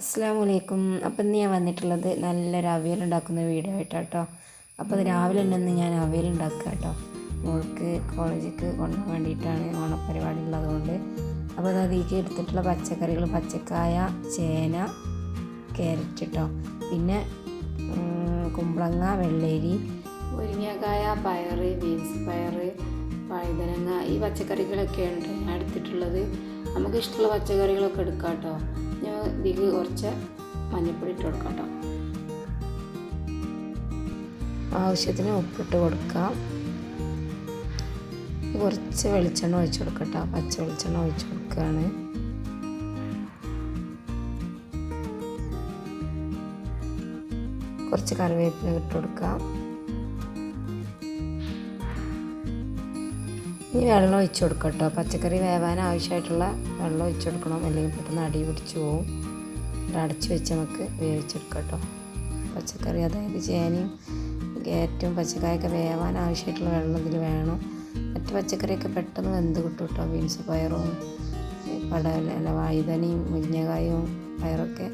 അസ്സാം വലൈക്കും അപ്പം ഇന്ന് ഞാൻ വന്നിട്ടുള്ളത് നല്ലൊരു അവിയൽ ഉണ്ടാക്കുന്ന വീഡിയോ ആയിട്ടാണ് കേട്ടോ അപ്പോൾ അത് രാവിലെ തന്നെ ഞാൻ അവിയൽ ഉണ്ടാക്കുക കേട്ടോ. മോൾക്ക് കോളേജിലേക്ക് കൊണ്ടുപോകാൻ വേണ്ടിയിട്ടാണ് ഓണപ്പരിപാടി ഉള്ളതുകൊണ്ട് അപ്പോൾ അത് അതിലേക്ക് എടുത്തിട്ടുള്ള പച്ചക്കറികൾ പച്ചക്കായ ചേന ക്യാരറ്റ് കേട്ടോ പിന്നെ കുമ്പളങ്ങ വെള്ളരി മുരിങ്ങക്കായ പയറ് ബീൻസ് പയറ് വഴുതനങ്ങ ഈ പച്ചക്കറികളൊക്കെയാണ് ഞാൻ എടുത്തിട്ടുള്ളത്. നമുക്ക് ഇഷ്ടമുള്ള പച്ചക്കറികളൊക്കെ എടുക്കാം കേട്ടോ ഞാൻ ഇതിൽ കുറച്ച് മഞ്ഞൾപ്പൊടി ഇട്ട് കൊടുക്കാം കേട്ടോ. ആവശ്യത്തിന് ഉപ്പിട്ട് കൊടുക്കാം. കുറച്ച് വെളിച്ചെണ്ണ ഒഴിച്ച് കൊടുക്കട്ടോ പച്ച വെളിച്ചെണ്ണ ഒഴിച്ച് കൊടുക്കുകയാണ്. കുറച്ച് കറിവേപ്പില ഇട്ട് കൊടുക്കാം. ഇനി വെള്ളം ഒഴിച്ചു കൊടുക്കാം കേട്ടോ പച്ചക്കറി വേവാൻ ആവശ്യമായിട്ടുള്ള വെള്ളം ഒഴിച്ചു കൊടുക്കണം. അല്ലെങ്കിൽ പെട്ടെന്ന് അടി പിടിച്ചു പോവും. അടച്ച് വെച്ച് നമുക്ക് വേവിച്ചെടുക്കാം കേട്ടോ പച്ചക്കറി അതായത് ചേനയും കയറ്റും പച്ചക്കായൊക്കെ വേവാൻ ആവശ്യമായിട്ടുള്ള വെള്ളം ഇതിൽ വേണം. മറ്റ് പച്ചക്കറിയൊക്കെ പെട്ടെന്ന് വെന്ത് കിട്ടും കേട്ടോ ബീൻസ് പയറും പടവല അല്ല വഴുതനയും മുരിങ്ങക്കായും പയറൊക്കെ.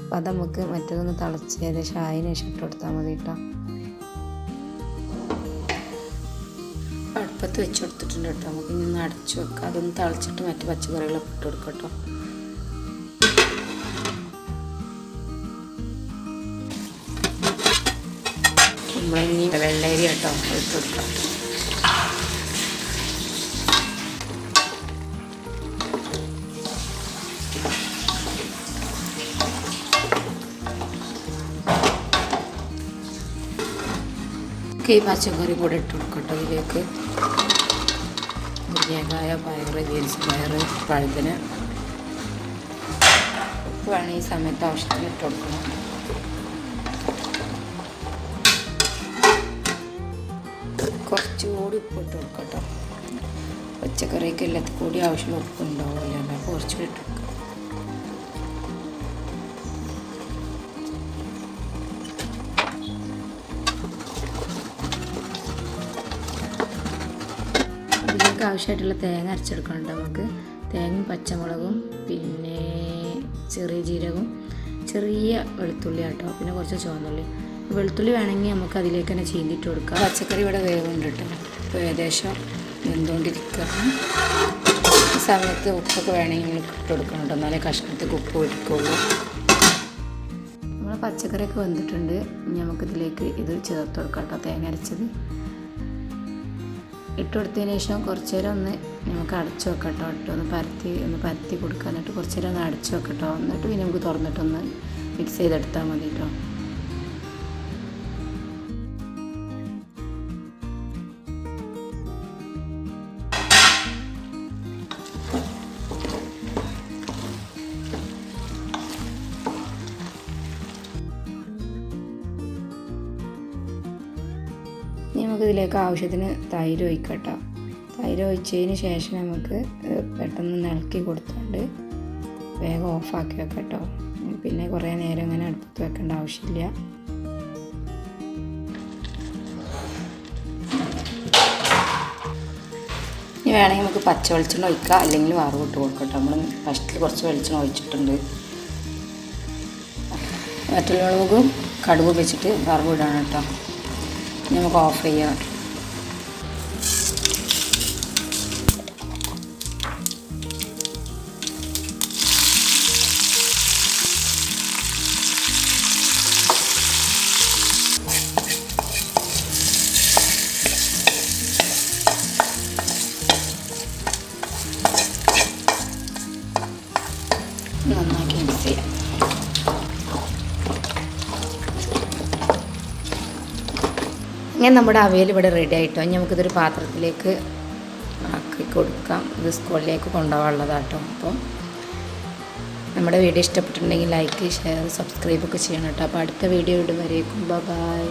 അപ്പോൾ അത് നമുക്ക് മറ്റൊന്ന് തിളച്ച് ഏകദേശം ആയതിനു ശേഷം ഇട്ട് കൊടുത്താൽ മതി കേട്ടോ അടുപ്പത്ത് വെച്ച് കൊടുത്തിട്ടുണ്ട് കേട്ടോ. നമുക്ക് ഇനി ഒന്ന് അടച്ചു വെക്കാം. അതൊന്ന് തളിച്ചിട്ട് മറ്റു പച്ചക്കറികളൊക്കെ ഇട്ട് കൊടുക്കാം കേട്ടോ. നമ്മളിനി വെള്ളരി കേട്ടോ ഇട്ട് കൊടുക്കാം. ഈ പച്ചക്കറി കൂടെ ഇട്ട് കൊടുക്കട്ടോ. ഇതിലേക്ക് മുരിങ്ങക്കായ പയർ ബീൻസ് പയർ പഴുതിന് ഉപ്പാണ് ഈ സമയത്ത് ആവശ്യത്തിന് ഇട്ട് കൊടുക്കണം. കുറച്ചുകൂടി ഉപ്പ് ഇട്ട് കൊടുക്കട്ടോ. പച്ചക്കറിക്ക് എല്ലാത്തിൽ കൂടി ആവശ്യമുള്ള ഉപ്പ് ഉണ്ടാവില്ല. കുറച്ചുകൂടി ഇട്ട് കൊടുക്കാം. ഇതിലേക്ക് ആവശ്യമായിട്ടുള്ള തേങ്ങ അരച്ചെടുക്കണം നമുക്ക് തേങ്ങയും പച്ചമുളകും പിന്നെ ചെറിയ ജീരകവും ചെറിയ വെളുത്തുള്ളി കേട്ടോ പിന്നെ കുറച്ച് ചുവന്നുള്ളി. വെളുത്തുള്ളി വേണമെങ്കിൽ നമുക്ക് അതിലേക്ക് തന്നെ ചീന്തിട്ട് കൊടുക്കാം. പച്ചക്കറി ഇവിടെ വേവുണ്ട് കേട്ടോ. ഇപ്പോൾ ഏകദേശം വെന്തുകൊണ്ടിരിക്കുകയാണ് സമയത്ത് ഉപ്പൊക്കെ വേണമെങ്കിൽ നമ്മൾ ഇട്ട് കൊടുക്കണം കേട്ടോ. എന്നാലേ കഷ്ണത്തേക്ക് ഉപ്പ് എടുക്കുള്ളൂ നമ്മൾ പച്ചക്കറിയൊക്കെ വന്നിട്ടുണ്ട് നമുക്കിതിലേക്ക് ഇത് ചേർത്ത് കൊടുക്കാം കേട്ടോ തേങ്ങ അരച്ചത്. ഇട്ട് കൊടുത്തതിന് ശേഷം കുറച്ച് നേരം ഒന്ന് നമുക്ക് അടച്ചു വെക്കട്ടോ. ഇട്ടോ ഒന്ന് പരത്തി ഒന്ന് പരത്തി കൊടുക്കുക എന്നിട്ട് കുറച്ച് നേരം ഒന്ന് അടച്ചു വെക്കട്ടോ. എന്നിട്ട് പിന്നെ നമുക്ക് തുറന്നിട്ടൊന്ന് മിക്സ് ചെയ്തെടുത്താൽ മതി കേട്ടോ ഇനി നമുക്ക് ഇതിലേക്ക് ആവശ്യത്തിന് തൈര് ഒഴിക്കട്ടോ. തൈര് ഒഴിച്ചതിന് ശേഷം നമുക്ക് പെട്ടെന്ന് ഇളക്കി കൊടുത്തുകൊണ്ട് വേഗം ഓഫാക്കി വെക്കട്ടോ. പിന്നെ കുറേ നേരം ഇങ്ങനെ അടുപ്പത്ത് വെക്കേണ്ട ആവശ്യമില്ല. ഇനി വേണമെങ്കിൽ നമുക്ക് പച്ച വെളിച്ചെണ്ണ ഒഴിക്കാം. അല്ലെങ്കിൽ വറവ് ഇട്ട് കൊടുക്കട്ടോ. നമ്മൾ ഫസ്റ്റിൽ കുറച്ച് വെളിച്ചെണ്ണ ഒഴിച്ചിട്ടുണ്ട്. മറ്റുള്ളവർക്കും കടുവ് വെച്ചിട്ട് വറവ് ഇടാണ് കേട്ടോ ഇനി നമുക്ക് ഓഫ് ചെയ്യാം നന്നാക്കി ഇങ്ങനെ നമ്മുടെ അവയിൽ ഇവിടെ റെഡി ആയിട്ടോ? ഇനി നമുക്കിതൊരു പാത്രത്തിലേക്ക് ആക്കി കൊടുക്കാം. ഇത് സ്കൂളിലേക്ക് കൊണ്ടുപോകാനുള്ളതാട്ടോ. അപ്പോൾ നമ്മുടെ വീഡിയോ ഇഷ്ടപ്പെട്ടിട്ടുണ്ടെങ്കിൽ ലൈക്ക് ഷെയർ സബ്സ്ക്രൈബ് ഒക്കെ ചെയ്യണം കേട്ടോ. അപ്പോൾ അടുത്ത വീഡിയോ ഇടുവരേക്കും ബൈ